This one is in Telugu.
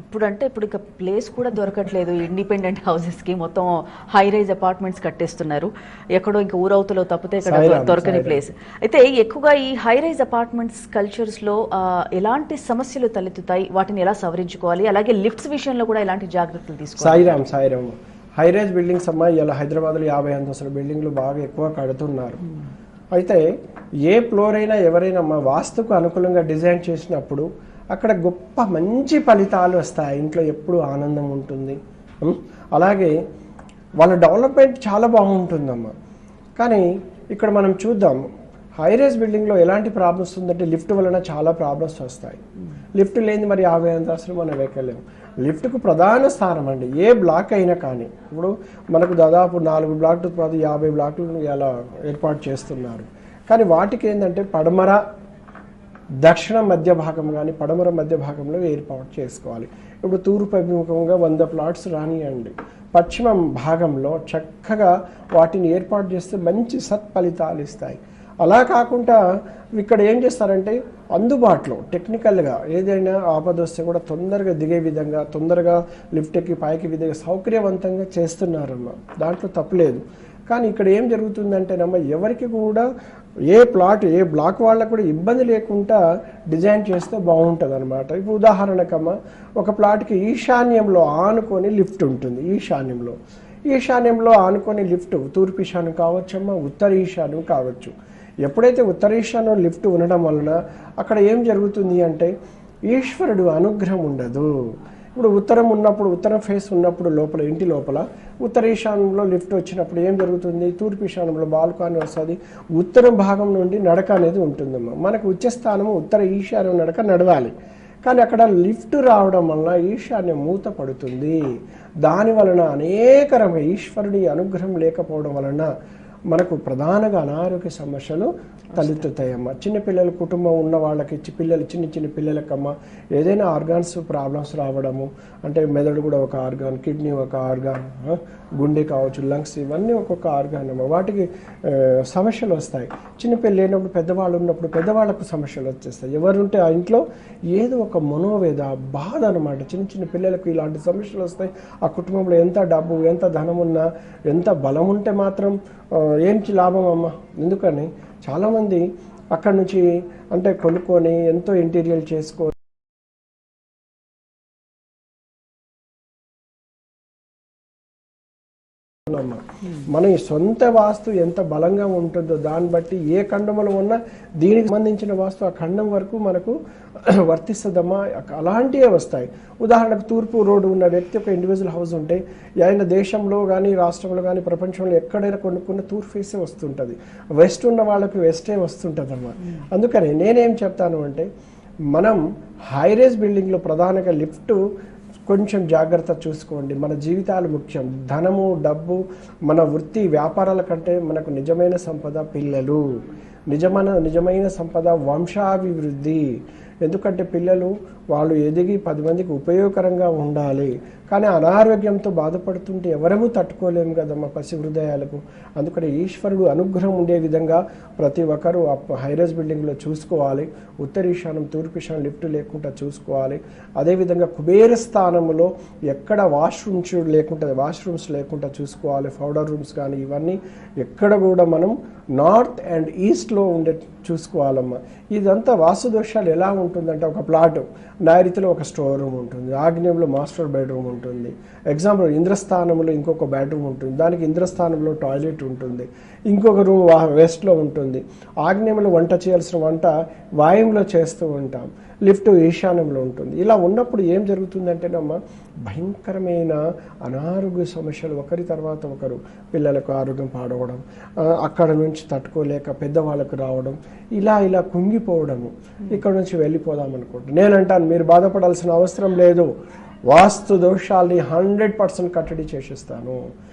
ఇప్పుడంటే ఇప్పుడు ఇక ప్లేస్ కూడా దొరకట్లేదు. ఇండిపెండెంట్ హౌసెస్కి మొత్తం హై రైజ్ అపార్ట్మెంట్స్ కట్టేస్తున్నారు. ఎక్కడో ఇంకా ఊరవతలో తప్పితే ఇక్కడ దొరకని. ప్లేస్ అయితే ఎక్కువగా ఈ హై రైజ్ అపార్ట్మెంట్స్ కల్చర్స్లో ఎలాంటి సమస్యలు తలెత్తుతాయి? వాటిని ఎలా సవరించుకోవాలి? అలాగే లిఫ్ట్స్ విషయంలో కూడా ఎలాంటి జాగ్రత్తలు తీసుకోవాలి? సాయిరామ్ సాయిరామ్. హైరేజ్ బిల్డింగ్స్ అమ్మా ఇలా హైదరాబాద్లో యాభై అంతస్తుల బిల్డింగ్లు బాగా ఎక్కువ కడుతున్నారు. అయితే ఏ ఫ్లోర్ అయినా ఎవరైనా మా వాస్తుకు అనుకూలంగా డిజైన్ చేసినప్పుడు అక్కడ గొప్ప మంచి ఫలితాలు వస్తాయి. ఇంట్లో ఎప్పుడు ఆనందం ఉంటుంది. అలాగే వాళ్ళ డెవలప్మెంట్ చాలా బాగుంటుందమ్మా. కానీ ఇక్కడ మనం చూద్దాం. హైరేజ్ బిల్డింగ్లో ఎలాంటి ప్రాబ్లమ్స్ ఉందంటే లిఫ్ట్ వలన చాలా ప్రాబ్లమ్స్ వస్తాయి. లిఫ్ట్ లేని మరి యాభై అంతస్తులు మనం ఎక్కలేము. లిఫ్ట్కు ప్రధాన స్థానం అండి ఏ బ్లాక్ అయినా కానీ. ఇప్పుడు మనకు దాదాపు నాలుగు బ్లాక్లు తర్వాత యాభై బ్లాక్లు ఎలా ఏర్పాటు చేస్తున్నారు. కానీ వాటికి ఏంటంటే పడమర దక్షిణ మధ్య భాగం కానీ పడమర మధ్య భాగంలో ఏర్పాటు చేసుకోవాలి. ఇప్పుడు తూర్పు అభిముఖంగా వంద ప్లాట్స్ రానియండి. పశ్చిమ భాగంలో చక్కగా వాటిని ఏర్పాటు చేస్తే మంచి సత్ఫలితాలు ఇస్తాయి. అలా కాకుండా ఇక్కడ ఏం చేస్తారంటే అందుబాటులో టెక్నికల్గా ఏదైనా ఆపద వస్తే కూడా తొందరగా దిగే విధంగా తొందరగా లిఫ్ట్ ఎక్కి పైకి విధంగా సౌకర్యవంతంగా చేస్తున్నారమ్మా. దాంట్లో తప్పులేదు కానీ ఇక్కడ ఏం జరుగుతుందంటేనమ్మా ఎవరికి కూడా ఏ ప్లాట్ ఏ బ్లాక్ వాళ్ళకు కూడా ఇబ్బంది లేకుండా డిజైన్ చేస్తే బాగుంటుంది అనమాట ఇప్పుడు ఉదాహరణకమ్మ ఒక ప్లాట్కి ఈశాన్యంలో ఆనుకొని లిఫ్ట్ ఉంటుంది ఈశాన్యంలో. ఈశాన్యంలో ఆనుకొని లిఫ్ట్ తూర్పు ఈశాన్యం కావచ్చమ్మా ఉత్తర ఈశాన్యం కావచ్చు. ఎప్పుడైతే ఉత్తర ఈశాన్యం లిఫ్ట్ ఉండడం వలన అక్కడ ఏం జరుగుతుంది అంటే ఈశ్వరుడు అనుగ్రహం ఉండదు. ఇప్పుడు ఉత్తరం ఉన్నప్పుడు ఉత్తరం ఫేస్ ఉన్నప్పుడు లోపల ఇంటి లోపల ఉత్తర ఈశాన్యంలో లిఫ్ట్ వచ్చినప్పుడు ఏం జరుగుతుంది? తూర్పు ఈశాన్యంలో బాల్కాని వస్తుంది. ఉత్తరం భాగం నుండి నడక అనేది ఉంటుందమ్మా. మనకు ఉచ్చస్థానము ఉత్తర ఈశాన్యం నడక నడవాలి. కానీ అక్కడ లిఫ్ట్ రావడం వలన ఈశాన్యం మూత పడుతుంది. దాని వలన అనేక రకమైన ఈశ్వరుడి అనుగ్రహం లేకపోవడం వలన మనకు ప్రధానంగా అనారోగ్య సమస్యలు తలెత్తుతాయమ్మా. చిన్నపిల్లల కుటుంబం ఉన్న వాళ్ళకి చి- పిల్లలు చిన్న చిన్న పిల్లలకమ్మా ఏదైనా ఆర్గాన్స్ ప్రాబ్లమ్స్ రావడము అంటే మెదడు కూడా ఒక ఆర్గాన్ కిడ్నీ ఒక ఆర్గాన్ గుండె కావచ్చు లంగ్స్ ఇవన్నీ ఒక్కొక్క ఆర్గాన్ అమ్మా. వాటికి సమస్యలు వస్తాయి. చిన్నపిల్లలు లేనప్పుడు పెద్దవాళ్ళు ఉన్నప్పుడు పెద్దవాళ్ళకు సమస్యలు వచ్చేస్తాయి. ఎవరుంటే ఆ ఇంట్లో ఏదో ఒక మనోవేద బాధ అనమాట చిన్న చిన్న పిల్లలకు ఇలాంటి సమస్యలు వస్తాయి. ఆ కుటుంబంలో ఎంత డబ్బు ఎంత ధనం ఉన్నా ఎంత బలం ఉంటే మాత్రం ఏంటి లాభం అమ్మ? ఎందుకని? చాలామంది అక్కడి నుంచి అంటే కొనుక్కొని ఎంతో ఇంటీరియల్ చేసుకొని మన ఈ సొంత వాస్తు ఎంత బలంగా ఉంటుందో దాన్ని బట్టి ఏ ఖండంలో ఉన్నా దీనికి సంబంధించిన వాస్తు ఆ ఖండం వరకు మనకు వర్తిస్తుందమ్మా. అలాంటివే వస్తాయి. ఉదాహరణకు తూర్పు రోడ్డు ఉన్న వ్యక్తి ఒక ఇండివిజువల్ హౌస్ ఉంటే ఆయన దేశంలో కానీ రాష్ట్రంలో కానీ ప్రపంచంలో ఎక్కడైనా కొనుక్కున్న తూర్పు ఫేసే వస్తుంటుంది. వెస్ట్ ఉన్న వాళ్ళకి వెస్టే వస్తుంటుంది అమ్మా అందుకని నేనేం చెప్తాను అంటే మనం హైరేజ్ బిల్డింగ్లో ప్రధానంగా లిఫ్ట్ కొంచెం జాగ్రత్త చూసుకోండి. మన జీవితాలు ముఖ్యం. ధనము డబ్బు మన వృత్తి వ్యాపారాల కంటే మనకు నిజమైన సంపద పిల్లలు. నిజమైన నిజమైన సంపద వంశాభివృద్ధి. ఎందుకంటే పిల్లలు వాళ్ళు ఎదిగి పది మందికి ఉపయోగకరంగా ఉండాలి. కానీ అనారోగ్యంతో బాధపడుతుంటే ఎవరము తట్టుకోలేము కదమ్మా పసి హృదయాలకు. అందుకని ఈశ్వరుడు అనుగ్రహం ఉండే విధంగా ప్రతి ఒక్కరూ హైరేజ్ బిల్డింగ్లో చూసుకోవాలి. ఉత్తర ఈశానం తూర్పు ఈశాన్యం లిఫ్ట్ లేకుండా చూసుకోవాలి. అదేవిధంగా కుబేర స్థానంలో ఎక్కడ వాష్రూమ్స్ లేకుండా వాష్రూమ్స్ లేకుండా చూసుకోవాలి. పౌడర్ రూమ్స్ కానీ ఇవన్నీ ఎక్కడ కూడా మనం నార్త్ అండ్ ఈస్ట్లో ఉండే చూసుకోవాలమ్మా. ఇదంతా వాస్తు దోషాలు ఎలా ఉంటుందంటే ఒక ప్లాట్ నైరుతిలో ఒక స్టోర్ రూమ్ ఉంటుంది ఆగ్నేయంలో మాస్టర్ బెడ్రూమ్ ఉంటుంది. ఎగ్జాంపుల్ ఇంద్రస్థానంలో ఇంకొక బెడ్రూమ్ ఉంటుంది దానికి ఇంద్రస్థానంలో టాయిలెట్ ఉంటుంది ఇంకొక రూమ్ వెస్ట్లో ఉంటుంది. ఆగ్నేయంలో వంట చేయాల్సిన వంట వాయువులో చేస్తూ ఉంటాం. లిఫ్ట్ ఈశాన్యంలో ఉంటుంది. ఇలా ఉన్నప్పుడు ఏం జరుగుతుందంటేనమ్మా భయంకరమైన అనారోగ్య సమస్యలు. ఒకరి తర్వాత ఒకరు పిల్లలకు ఆరోగ్యం పాడవడం అక్కడ నుంచి తట్టుకోలేక పెద్దవాళ్ళకు రావడం ఇలా ఇలా కుంగిపోవడము. ఇక్కడ నుంచి వెళ్ళిపోదాం అనుకుంటున్నాను నేనంటాను మీరు బాధపడాల్సిన అవసరం లేదు. వాస్తు దోషాల్ని హండ్రెడ్ పర్సెంట్ కట్టడి చేసేస్తాను.